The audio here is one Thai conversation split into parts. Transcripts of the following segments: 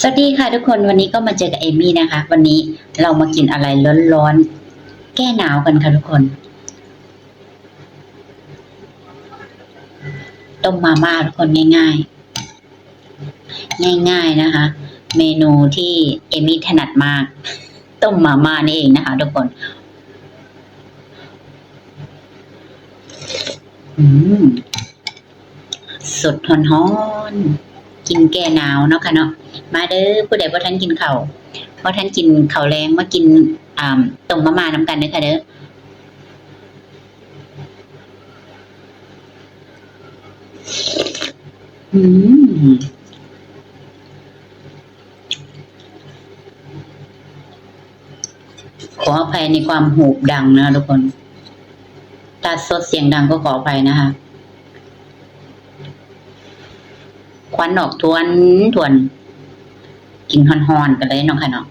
สวัสดีค่ะทุกคนวันนี้ก็มาเจอกับเอมี่นะคะ วันนี้เรามากินอะไรร้อนๆ แก้หนาวกันค่ะทุกคน ต้มมาม่าทุกคนง่ายๆ ง่ายๆนะคะ เมนูที่เอมี่ถนัดมาก ต้มมาม่านี่เองนะคะ ทุกคน อืมสดหอนๆกินแก้หนาวเนาะค่ะเนาะ มาเด้อผู้ใดบ่ทันกินข้าวบ่ทันกินข้าวแรงมากินอ่าต้มมะม่าน้ำกันเด้อค่ะเด้ออืมขออภัยในความหูบดังนะทุกคนตัดสดเสียงดังก็ขออภัยนะคะควันออกทวนทวน กินฮอนๆกันเลยเนาะค่ะเนาะ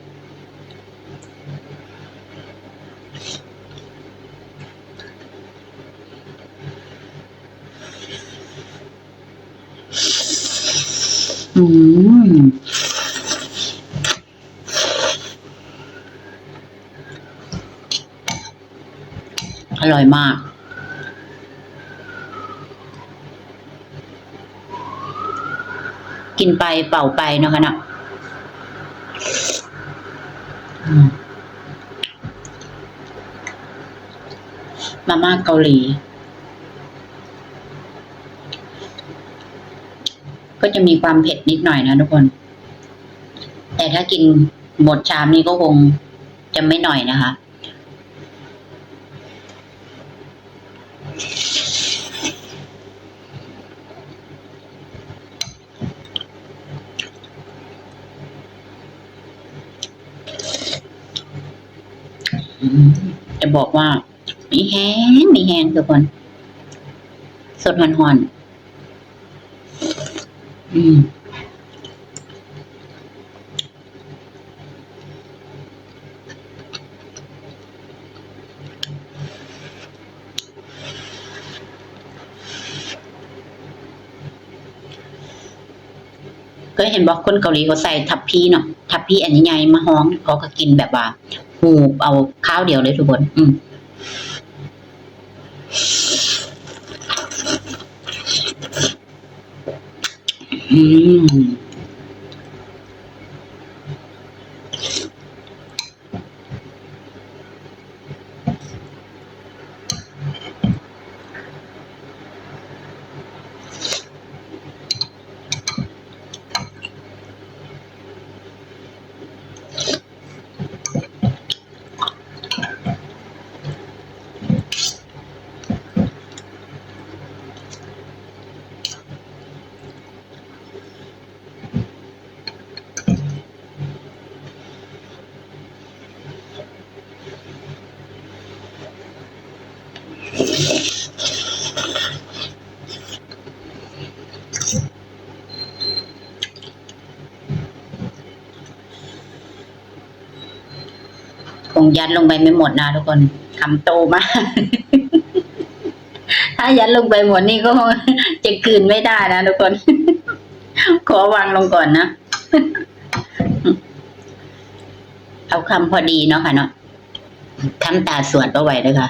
อืมอร่อยมากกินไปเป่าไปเนาะค่ะเนาะอื มาม่าเกาหลี ก็จะมีความเผ็ดนิดหน่อยนะทุกคน แต่ถ้ากินหมดชามนี้ก็คงจะไม่หน่อยนะคะ จะบอกว่ามีแห้งมีแห้งทุกคน สดหอนๆอืมก็เห็นบอกคนเกาหลีเขาใส่ทับพีเนาะทับพีอันใหญ่มาห้องเขาก็กินแบบว่า หูเอาข้าวเดียวเลยทุกคน อืมอืม งยัดลงไปไม่หมดนะทุกคนคำโตมาก ถ้ายัดลงไปหมดนี่ก็จะคืนไม่ได้นะทุกคน ขอวางลงก่อนนะ เอาคำพอดีเนาะค่ะเนาะทำตาสวดเอาไว้เลยค่ะ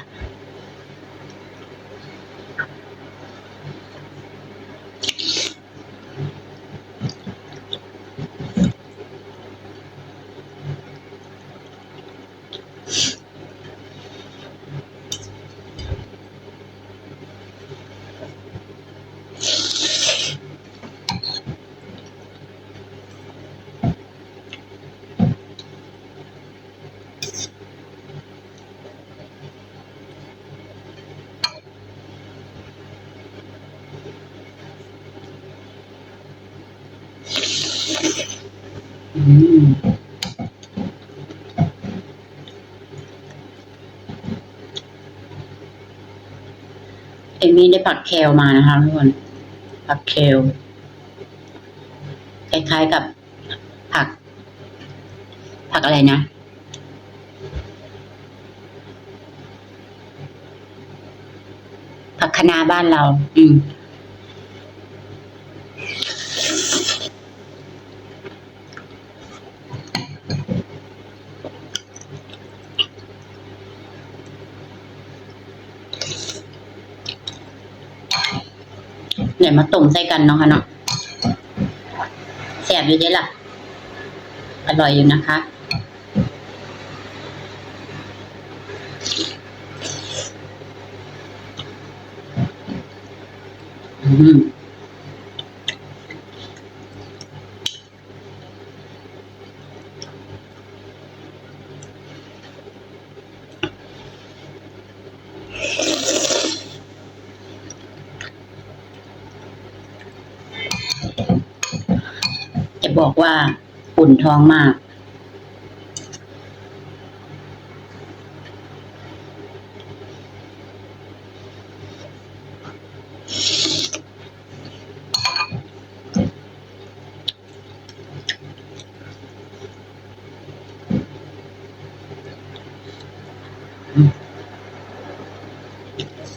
เอมี่ได้ผักเคลมานะคะทุกคนผักเคลคล้ายๆกับผัก ผักอะไรนะผักคะน้าบ้านเรา อืม เนี่ยมาต้มใส่กันเนาะค่ะเนาะแซ่บอยู่เด้ล่ะ อร่อยอยู่นะคะอืม บอกว่าอุ่นท้องมาก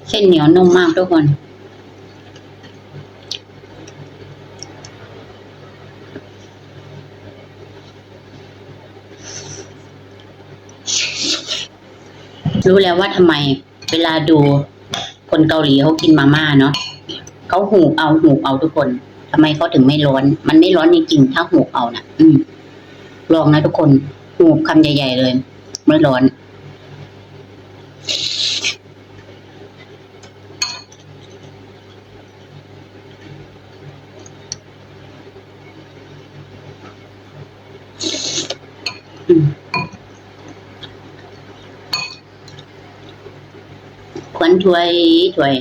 เส้นเหนียวนุ่มมากทุกคน รู้แล้วว่าทำไมเวลาดูคนเกาหลีเขากินมาม่าเนาะเขาหูเอาหูเอาทุกคนทำไมเขาถึงไม่ร้อน มันไม่ร้อนจริงๆถ้าหูเอานะอืม ลองนะทุกคนหูคำใหญ่ ๆ เลย ไม่ร้อน อืม ควันถวยถวย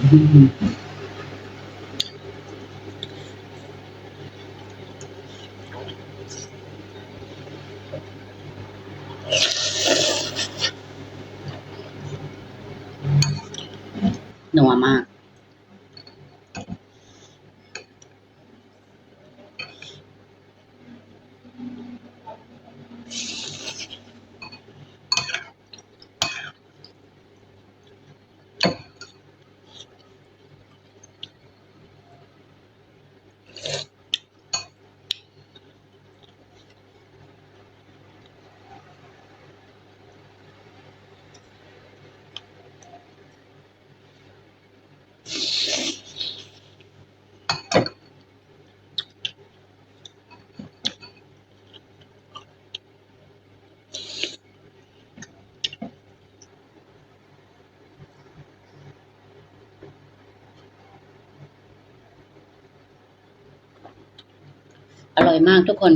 อืม นัวมาก ร่อยมากทุกคน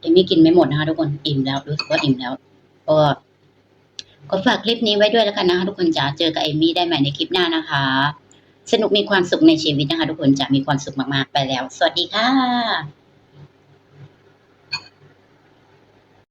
เอมมี่กินไม่หมดนะคะทุกคนอิ่มแล้วรู้สึกว่าอิ่มแล้ว ก็ก็ฝากคลิปนี้ไว้ด้วยแล้วกันนะคะทุกคนจะเจอกับเอมมี่ได้ใหม่ในคลิปหน้านะคะ สนุกมีความสุขในชีวิตนะคะ ทุกคนจะมีความสุขมากๆไปแล้ว สวัสดีค่ะ